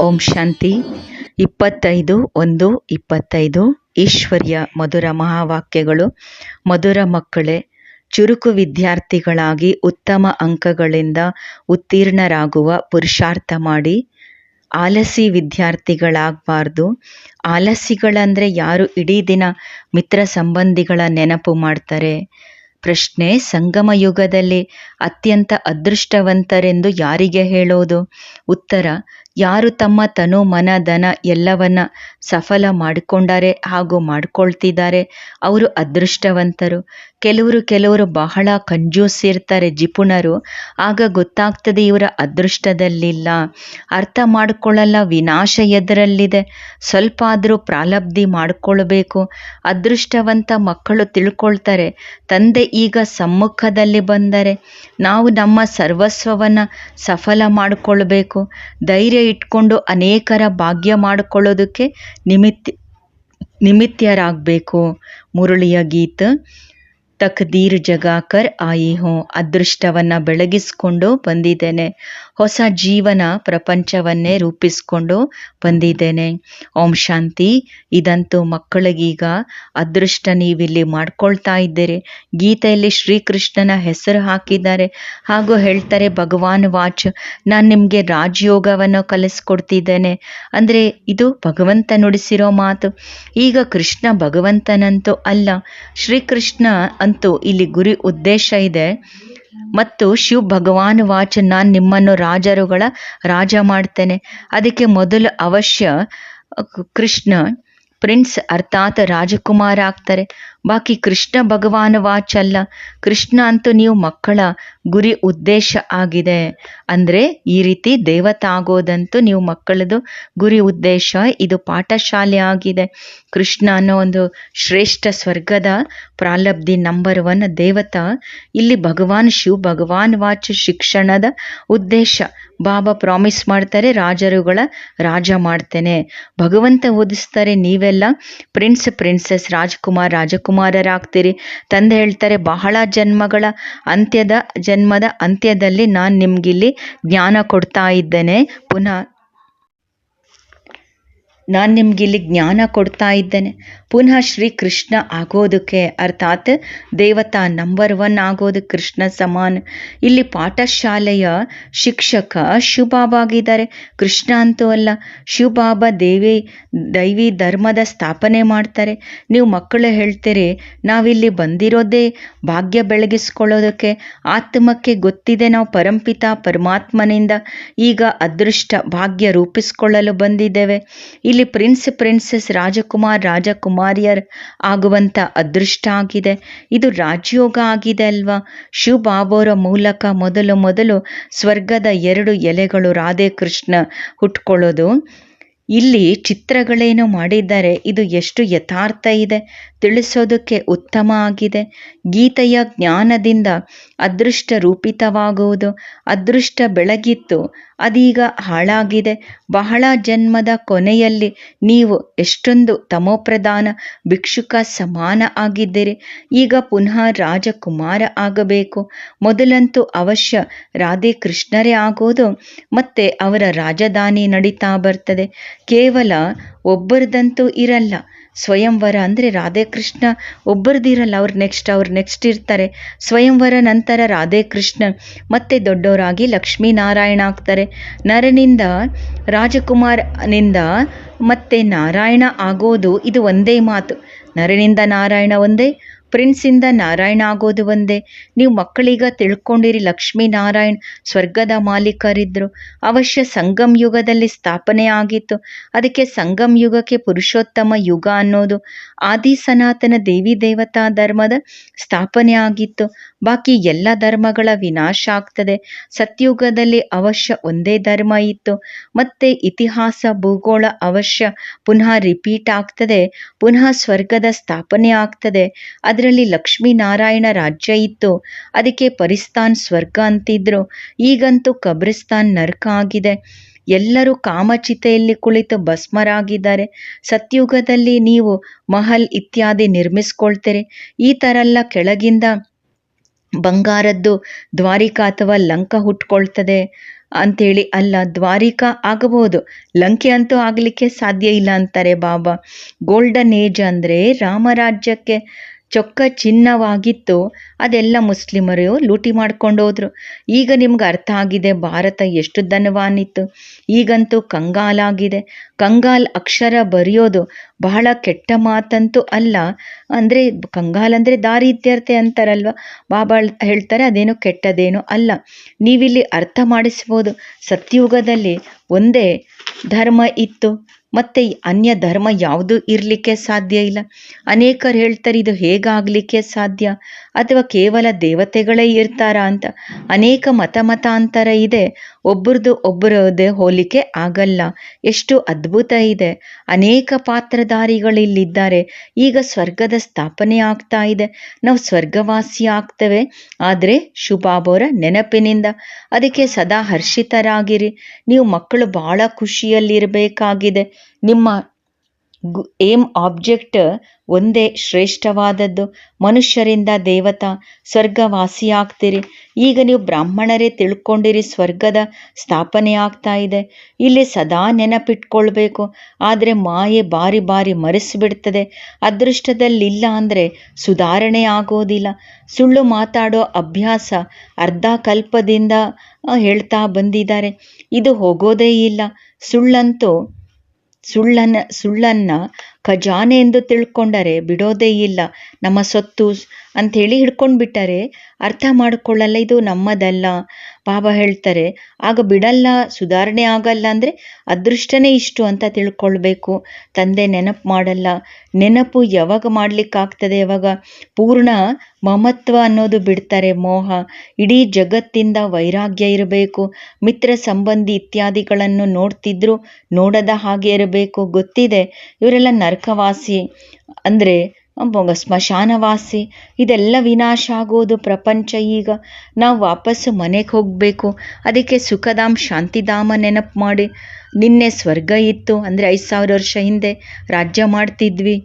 ಓಂ ಶಾಂತಿ. ಇಪ್ಪತ್ತೈದು ಒಂದು ಇಪ್ಪತ್ತೈದು ಈಶ್ವರ್ಯ ಮಧುರ ಮಹಾವಾಕ್ಯಗಳು. ಮಧುರ ಮಕ್ಕಳೇ, ಚುರುಕು ವಿದ್ಯಾರ್ಥಿಗಳಾಗಿ ಉತ್ತಮ ಅಂಕಗಳಿಂದ ಉತ್ತೀರ್ಣರಾಗುವ ಪುರುಷಾರ್ಥ ಮಾಡಿ. ಆಲಸಿ ವಿದ್ಯಾರ್ಥಿಗಳಾಗಬಾರ್ದು. ಆಲಸಿಗಳಂದರೆ ಯಾರು ಇಡೀ ದಿನ ಮಿತ್ರ ಸಂಬಂಧಿಗಳ ನೆನಪು ಮಾಡ್ತಾರೆ. ಪ್ರಶ್ನೆ, ಸಂಗಮ ಯುಗದಲ್ಲಿ ಅತ್ಯಂತ ಅದೃಷ್ಟವಂತರೆಂದು ಯಾರಿಗೆ ಹೇಳೋದು? ಉತ್ತರ ಯಾರು ತಮ್ಮ ತನು ಮನ ಧನ ಎಲ್ಲವನ್ನ ಸಫಲ ಮಾಡಿಕೊಂಡಾರೆ ಹಾಗೂ ಮಾಡ್ಕೊಳ್ತಿದ್ದಾರೆ. ಅವರು ಅದೃಷ್ಟವಂತರು. ಕೆಲವರು ಕೆಲವರು ಬಹಳ ಕಂಜೂಸ್ ಇರ್ತಾರೆ ಜಿಪುಣರು. ಆಗ ಗೊತ್ತಾಗ್ತದೆ ಇವರ ಅದೃಷ್ಟದಲ್ಲಿಲ್ಲ. ಅರ್ಥ ಮಾಡಿಕೊಳ್ಳಲ್ಲ, ವಿನಾಶ ಎದರಲ್ಲಿದೆ. ಸ್ವಲ್ಪ ಆದರೂ ಪ್ರಾಲಬ್ಧಿ ಮಾಡಿಕೊಳ್ಬೇಕು. ಅದೃಷ್ಟವಂತ ಮಕ್ಕಳು ತಿಳ್ಕೊಳ್ತಾರೆ. ತಂದೆ ಈಗ ಸಮ್ಮುಖದಲ್ಲಿ ಬಂದರೆ ನಾವು ನಮ್ಮ ಸರ್ವಸ್ವವನ್ನು ಸಫಲ ಮಾಡಿಕೊಳ್ಬೇಕು. ಧೈರ್ಯ ಇಟ್ಕೊಂಡು ಅನೇಕರ ಭಾಗ್ಯ ಮಾಡಿಕೊಳ್ಳೋದಕ್ಕೆ ನಿಮಿತ್ ನಿಮಿತ್ಯರಾಗಬೇಕು. ಮುರುಳಿಯ ಗೀತ, ತಕ್ದೀರ್ ಜಗಾಕರ್ ಆಯಿ ಹೋ ಅದೃಷ್ಟವನ್ನು ಬೆಳಗಿಸ್ಕೊಂಡು ಬಂದಿದ್ದೇನೆ. ಹೊಸ ಜೀವನ ಪ್ರಪಂಚವನ್ನೇ ರೂಪಿಸಿಕೊಂಡು ಬಂದಿದ್ದೇನೆ. ಓಂ ಶಾಂತಿ. ಇದಂತೂ ಮಕ್ಕಳಿಗೀಗ ಅದೃಷ್ಟ ನೀವಿಲ್ಲಿ ಮಾಡ್ಕೊಳ್ತಾ ಇದ್ದೀರಿ. ಗೀತೆಯಲ್ಲಿ ಶ್ರೀಕೃಷ್ಣನ ಹೆಸರು ಹಾಕಿದ್ದಾರೆ. ಹಾಗೂ ಹೇಳ್ತಾರೆ, ಭಗವಾನ್ ವಾಚ್, ನಾನು ನಿಮಗೆ ರಾಜಯೋಗವನ್ನು ಕಲಿಸ್ಕೊಡ್ತಿದ್ದೇನೆ. ಅಂದರೆ ಇದು ಭಗವಂತ ನುಡಿಸಿರೋ ಮಾತು. ಈಗ ಕೃಷ್ಣ ಭಗವಂತನಂತೂ ಅಲ್ಲ. ಶ್ರೀಕೃಷ್ಣ ಅಂತೂ ಇಲ್ಲಿ ಗುರಿ ಉದ್ದೇಶ ಇದೆ. ಮತ್ತು ಶಿವ್ ಭಗವಾನ್ ವಾಚ್ ನಾನು ನಿಮ್ಮನ್ನು ರಾಜರುಗಳ ರಾಜ ಮಾಡ್ತೇನೆ. ಅದಕ್ಕೆ ಮೊದಲು ಅವಶ್ಯ ಕೃಷ್ಣ, ಪ್ರಿನ್ಸ್, ಅರ್ಥಾತ್ ರಾಜಕುಮಾರ ಆಗ್ತಾರೆ ಬಾಕಿ ಕೃಷ್ಣ ಭಗವಾನ್ ವಾಚ್ ಅಲ್ಲ ಕೃಷ್ಣ ಅಂತೂ ನೀವು ಮಕ್ಕಳ ಗುರಿ ಉದ್ದೇಶ ಆಗಿದೆ. ಅಂದರೆ ಈ ರೀತಿ ದೇವತಾ ಆಗೋದಂತೂ ನೀವು ಮಕ್ಕಳದು ಗುರಿ ಉದ್ದೇಶ. ಇದು ಪಾಠಶಾಲೆ ಆಗಿದೆ. ಕೃಷ್ಣ ಅನ್ನೋ ಒಂದು ಶ್ರೇಷ್ಠ ಸ್ವರ್ಗದ ಪ್ರಾಲಬ್ಧಿ ನಂಬರ್ ಒನ್ ದೇವತಾ. ಇಲ್ಲಿ ಭಗವಾನ್ ಶಿವ್, ಭಗವಾನ್ ವಾಚ್ ಶಿಕ್ಷಣದ ಉದ್ದೇಶ. ಬಾಬಾ ಪ್ರಾಮಿಸ್ ಮಾಡ್ತಾರೆ, ರಾಜರುಗಳ ರಾಜ ಮಾಡ್ತೇನೆ. ಭಗವಂತ ಓದಿಸ್ತಾರೆ, ನೀವೆಲ್ಲ ಪ್ರಿನ್ಸ್ ಪ್ರಿನ್ಸೆಸ್ ರಾಜ್ಕುಮಾರ್. ರಾಜಕುಮಾರರಾಗ್ತೀರಿ ತಂದೆ ಹೇಳ್ತಾರೆ ಬಹಳ ಜನ್ಮಗಳ ಅಂತ್ಯದ ಜನ್ಮದ ಅಂತ್ಯದಲ್ಲಿ ನಾನು ನಿಮ್ಗಿಲ್ಲಿ ಜ್ಞಾನ ಕೊಡ್ತಾ ಇದ್ದೇನೆ. ಪುನಃ ನಾನು ನಿಮ್ಗಿಲ್ಲಿ ಜ್ಞಾನ ಕೊಡ್ತಾ ಇದ್ದೇನೆ. ಪುನಃ ಶ್ರೀ ಕೃಷ್ಣ ಆಗೋದಕ್ಕೆ ಅರ್ಥಾತ್ ದೇವತಾ ನಂಬರ್ ಒನ್ ಆಗೋದು ಕೃಷ್ಣ ಸಮಾನ. ಇಲ್ಲಿ ಪಾಠಶಾಲೆಯ ಶಿಕ್ಷಕ ಶಿವಬಾಬಾ ಆಗಿದ್ದಾರೆ ಕೃಷ್ಣ ಅಂತೂ ಅಲ್ಲ, ಶಿವಬಾಬಾ ದೇವಿ, ದೈವಿ ಧರ್ಮದ ಸ್ಥಾಪನೆ ಮಾಡ್ತಾರೆ. ನೀವು ಮಕ್ಕಳು ಹೇಳ್ತೀರಿ, ನಾವಿಲ್ಲಿ ಬಂದಿರೋದೇ ಭಾಗ್ಯ ಬೆಳಗಿಸ್ಕೊಳ್ಳೋದಕ್ಕೆ, ಆತ್ಮಕ್ಕೆ ಗೊತ್ತಿದೆ ನಾವು ಪರಂಪಿತ ಪರಮಾತ್ಮನಿಂದ. ಈಗ ಅದೃಷ್ಟ ಭಾಗ್ಯ ರೂಪಿಸ್ಕೊಳ್ಳಲು ಬಂದಿದ್ದೇವೆ. ಇಲ್ಲಿ ಪ್ರಿನ್ಸ್ ಪ್ರಿನ್ಸೆಸ್ ರಾಜಕುಮಾರ್, ರಾಜಕುಮಾರಿಯರ್ ಆಗುವಂಥ ಅದೃಷ್ಟ ಆಗಿದೆ. ಇದು ರಾಜಯೋಗ ಆಗಿದೆ ಅಲ್ವಾ? ಶಿವ ಮೂಲಕ ಮೊದಲು ಮೊದಲು ಸ್ವರ್ಗದ ಎರಡು ಎಲೆಗಳು ರಾಧೆ ಕೃಷ್ಣ ಹುಟ್ಕೊಳ್ಳೋದು. ಇಲ್ಲಿ ಚಿತ್ರಗಳೇನು ಮಾಡಿದ್ದಾರೆ. ಇದು ಎಷ್ಟು ಯಥಾರ್ಥ ಇದೆ. ತಿಳಿಸೋದಕ್ಕೆ ಉತ್ತಮ ಆಗಿದೆ. ಗೀತೆಯ ಜ್ಞಾನದಿಂದ ಅದೃಷ್ಟ ರೂಪಿತವಾಗುವುದು, ಅದೃಷ್ಟ ಬೆಳಗಿತ್ತು, ಅದೀಗ ಹಾಳಾಗಿದೆ. ಬಹಳ ಜನ್ಮದ ಕೊನೆಯಲ್ಲಿ ನೀವು ಎಷ್ಟೊಂದು ತಮೋಪ್ರಧಾನ ಭಿಕ್ಷುಕ ಸಮಾನ ಆಗಿದ್ದೀರಿ. ಈಗ ಪುನಃ ರಾಜಕುಮಾರ ಆಗಬೇಕು. ಮೊದಲಂತೂ ಅವಶ್ಯ ರಾಧೆ ಕೃಷ್ಣರೇ ಆಗೋದು, ಮತ್ತೆ ಅವರ ರಾಜಧಾನಿ ನಡೀತಾ ಬರ್ತದೆ. ಕೇವಲ ಒಬ್ಬರದಂತೂ ಇರಲ್ಲ. ಸ್ವಯಂವರ ಅಂದರೆ ರಾಧೇಕೃಷ್ಣ ಒಬ್ಬರದಿರಲ್ಲ, ಅವ್ರು ನೆಕ್ಸ್ಟ್ ಅವ್ರು ನೆಕ್ಸ್ಟ್ ಇರ್ತಾರೆ. ಸ್ವಯಂವರ ನಂತರ ರಾಧೇಕೃಷ್ಣ ಮತ್ತೆ ದೊಡ್ಡವರಾಗಿ ಲಕ್ಷ್ಮೀನಾರಾಯಣ ಆಗ್ತಾರೆ. ನರನಿಂದ ರಾಜಕುಮಾರನಿಂದ ಮತ್ತೆ ನಾರಾಯಣ ಆಗೋದು ಇದು ಒಂದೇ ಮಾತು. ನರನಿಂದ ನಾರಾಯಣ ಒಂದೇ ಪ್ರಿನ್ಸಿಂದ ನಾರಾಯಣ ಆಗೋದು ಒಂದೇ. ನೀವು ಮಕ್ಕಳೀಗ ತಿಳ್ಕೊಂಡಿರಿ ಲಕ್ಷ್ಮೀನಾರಾಯಣ್ ಸ್ವರ್ಗದ ಮಾಲೀಕರಿದ್ದರು ಅವಶ್ಯ ಸಂಗಮ್ ಯುಗದಲ್ಲಿ ಸ್ಥಾಪನೆ ಆಗಿತ್ತು. ಅದಕ್ಕೆ ಸಂಗಮ್ ಯುಗಕ್ಕೆ ಪುರುಷೋತ್ತಮ ಯುಗ ಅನ್ನೋದು ಆದಿ ಸನಾತನ ದೇವಿ ದೇವತಾ ಧರ್ಮದ ಸ್ಥಾಪನೆ ಆಗಿತ್ತು. ಬಾಕಿ ಎಲ್ಲ ಧರ್ಮಗಳ ವಿನಾಶ ಆಗ್ತದೆ. ಸತ್ಯುಗದಲ್ಲಿ ಅವಶ್ಯ ಒಂದೇ ಧರ್ಮ ಇತ್ತು. ಮತ್ತೆ ಇತಿಹಾಸ, ಭೂಗೋಳ ಅವಶ್ಯ ಪುನಃ ರಿಪೀಟ್ ಆಗ್ತದೆ. ಪುನಃ ಸ್ವರ್ಗದ ಸ್ಥಾಪನೆ ಆಗ್ತದೆ. ಅದರಲ್ಲಿ ಲಕ್ಷ್ಮೀನಾರಾಯಣ ರಾಜ್ಯ ಇತ್ತು. ಅದಕ್ಕೆ ಪರಿಸ್ಥಾನ್ ಸ್ವರ್ಗ ಅಂತಿದ್ರು. ಈಗಂತೂ ಕಬ್ರಿಸ್ತಾನ್ ನರಕ ಆಗಿದೆ. ಎಲ್ಲರೂ ಕಾಮಚಿತೆಯಲ್ಲಿ ಕುಳಿತು ಭಸ್ಮರಾಗಿದ್ದಾರೆ. ಸತ್ಯುಗದಲ್ಲಿ ನೀವು ಮಹಲ್ ಇತ್ಯಾದಿ ನಿರ್ಮಿಸ್ಕೊಳ್ತೀರಿ. ಈ ಥರ ಎಲ್ಲ ಕೆಳಗಿಂದ ಬಂಗಾರದ್ದು ದ್ವಾರಿಕಾ ಅಥವಾ ಲಂಕ ಹುಟ್ಕೊಳ್ತದೆ ಅಂಥೇಳಿ ಅಲ್ಲ, ದ್ವಾರಿಕಾ ಆಗಬಹುದು. ಲಂಕೆ ಅಂತೂ ಆಗಲಿಕ್ಕೆ ಸಾಧ್ಯ ಇಲ್ಲ ಅಂತಾರೆ ಬಾಬಾ. ಗೋಲ್ಡನ್ ಏಜ್ ಅಂದರೆ ರಾಮರಾಜ್ಯಕ್ಕೆ ಚೊಕ್ಕ ಚಿನ್ನವಾಗಿತ್ತು. ಅದೆಲ್ಲ ಮುಸ್ಲಿಮರು ಲೂಟಿ ಮಾಡ್ಕೊಂಡು ಹೋದರು ಈಗ ನಿಮ್ಗೆ ಅರ್ಥ ಆಗಿದೆ, ಭಾರತ ಎಷ್ಟು ಧನವಾನಿತ್ತು ಈಗಂತೂ ಕಂಗಾಲಾಗಿದೆ. ಕಂಗಾಲ್ ಅಕ್ಷರ ಬರೆಯೋದು ಬಹಳ ಕೆಟ್ಟ ಮಾತಂತೂ ಅಲ್ಲ. ಅಂದರೆ ಕಂಗಾಲ್ ಅಂದರೆ ದಾರಿದ್ರ್ಯತೆ ಅಂತಾರಲ್ವ? ಬಾಬಾ ಹೇಳ್ತಾರೆ ಅದೇನು ಕೆಟ್ಟದೇನು ಅಲ್ಲ. ನೀವಿಲ್ಲಿ ಅರ್ಥ ಮಾಡಿಸ್ಬೋದು. ಸತ್ಯುಗದಲ್ಲಿ ಒಂದೇ ಧರ್ಮ ಇತ್ತು. ಮತ್ತು ಅನ್ಯ ಧರ್ಮ ಯಾವುದು ಇರಲಿಕ್ಕೆ ಸಾಧ್ಯ ಇಲ್ಲ. ಅನೇಕರು ಹೇಳ್ತಾರೆ, ಇದು ಹೇಗಾಗಲಿಕ್ಕೆ ಸಾಧ್ಯ? ಅಥವಾ ಕೇವಲ ದೇವತೆಗಳೇ ಇರ್ತಾರಾ ಅಂತ? ಅನೇಕ ಮತ ಮತಾಂತರ ಇದೆ. ಒಬ್ಬರದು ಒಬ್ಬರದೇ ಹೋಲಿಕೆ ಆಗಲ್ಲ. ಎಷ್ಟು ಅದ್ಭುತ ಇದೆ. ಅನೇಕ ಪಾತ್ರಧಾರಿಗಳಿಲ್ಲಿದ್ದಾರೆ. ಈಗ ಸ್ವರ್ಗದ ಸ್ಥಾಪನೆ ಆಗ್ತಾ ಇದೆ. ನಾವು ಸ್ವರ್ಗವಾಸಿ ಆಗ್ತೇವೆ. ಆದರೆ ಶುಭಾಬೋರ ನೆನಪಿನಿಂದ ಅದಕ್ಕೆ ಸದಾ ಹರ್ಷಿತರಾಗಿರಿ. ನೀವು ಮಕ್ಕಳು ಭಾಳ ಖುಷಿಯಲ್ಲಿರಬೇಕಾಗಿದೆ. ನಿಮ್ಮ ಏಮ್ ಆಬ್ಜೆಕ್ಟ್ ಒಂದೇ ಶ್ರೇಷ್ಠವಾದದ್ದು. ಮನುಷ್ಯರಿಂದ ದೇವತಾ ಸ್ವರ್ಗವಾಸಿಯಾಗ್ತೀರಿ. ಈಗ ನೀವು ಬ್ರಾಹ್ಮಣರೇ ತಿಳ್ಕೊಂಡಿರಿ, ಸ್ವರ್ಗದ ಸ್ಥಾಪನೆ ಆಗ್ತಾ ಇದೆ. ಇಲ್ಲಿ ಸದಾ ನೆನಪಿಟ್ಕೊಳ್ಬೇಕು. ಆದರೆ ಮಾಯೆ ಬಾರಿ ಬಾರಿ ಮರೆಸಿಬಿಡ್ತದೆ. ಅದೃಷ್ಟದಲ್ಲಿಲ್ಲ ಅಂದರೆ ಸುಧಾರಣೆ ಆಗೋದಿಲ್ಲ. ಸುಳ್ಳು ಮಾತಾಡೋ ಅಭ್ಯಾಸ ಅರ್ಧ ಕಲ್ಪದಿಂದ ಹೇಳ್ತಾ ಬಂದಿದ್ದಾರೆ. ಇದು ಹೋಗೋದೇ ಇಲ್ಲ. ಸುಳ್ಳಂತೂ ಸುಳ್ಳನ್ನ ಸುಳ್ಳನ್ನ ಖಜಾನೆ ಎಂದು ತಿಳ್ಕೊಂಡರೆ ಬಿಡೋದೇ ಇಲ್ಲ. ನಮ್ಮ ಸೊತ್ತು ಅಂಥೇಳಿ ಹಿಡ್ಕೊಂಡು ಬಿಟ್ಟರೆ. ಅರ್ಥ ಮಾಡಿಕೊಳ್ಳಲ್ಲ, ಇದು ನಮ್ಮದಲ್ಲ. ಬಾಬಾ ಹೇಳ್ತಾರೆ, ಆಗ ಬಿಡಲ್ಲ, ಸುಧಾರಣೆ ಆಗಲ್ಲ ಅಂದರೆ ಅದೃಷ್ಟನೇ ಇಷ್ಟು ಅಂತ ತಿಳ್ಕೊಳ್ಬೇಕು. ತಂದೆ ನೆನಪು ಮಾಡಲ್ಲ. ನೆನಪು ಯಾವಾಗ ಮಾಡಲಿಕ್ಕಾಗ್ತದೆ ಯಾವಾಗ ಪೂರ್ಣ ಮಮತ್ವ ಅನ್ನೋದು ಬಿಡ್ತಾರೆ ಮೋಹ. ಇಡೀ ಜಗತ್ತಿಂದ ವೈರಾಗ್ಯ ಇರಬೇಕು. ಮಿತ್ರ ಸಂಬಂಧಿ ಇತ್ಯಾದಿಗಳನ್ನು ನೋಡ್ತಿದ್ರು, ನೋಡದ ಹಾಗೆ ಇರಬೇಕು. ಗೊತ್ತಿದೆ, ಇವರೆಲ್ಲ ನರಕವಾಸಿ. ಅಂದರೆ ಸ್ಮಶಾನವಾಸಿ, ಇದೆಲ್ಲ ವಿನಾಶ ಆಗೋದು ಪ್ರಪಂಚ ಈಗ. ನಾವು ವಾಪಸ್ಸು ಮನೆಗೆ ಹೋಗಬೇಕು. ಅದಕ್ಕೆ ಸುಖಧಾಮ್, ಶಾಂತಿಧಾಮ ನೆನಪು ಮಾಡಿ. ನಿನ್ನೆ ಸ್ವರ್ಗ ಇತ್ತು, ಅಂದರೆ ಐದು ಸಾವಿರ ವರ್ಷ ಹಿಂದೆ ರಾಜ್ಯ ಮಾಡ್ತಿದ್ವಿ.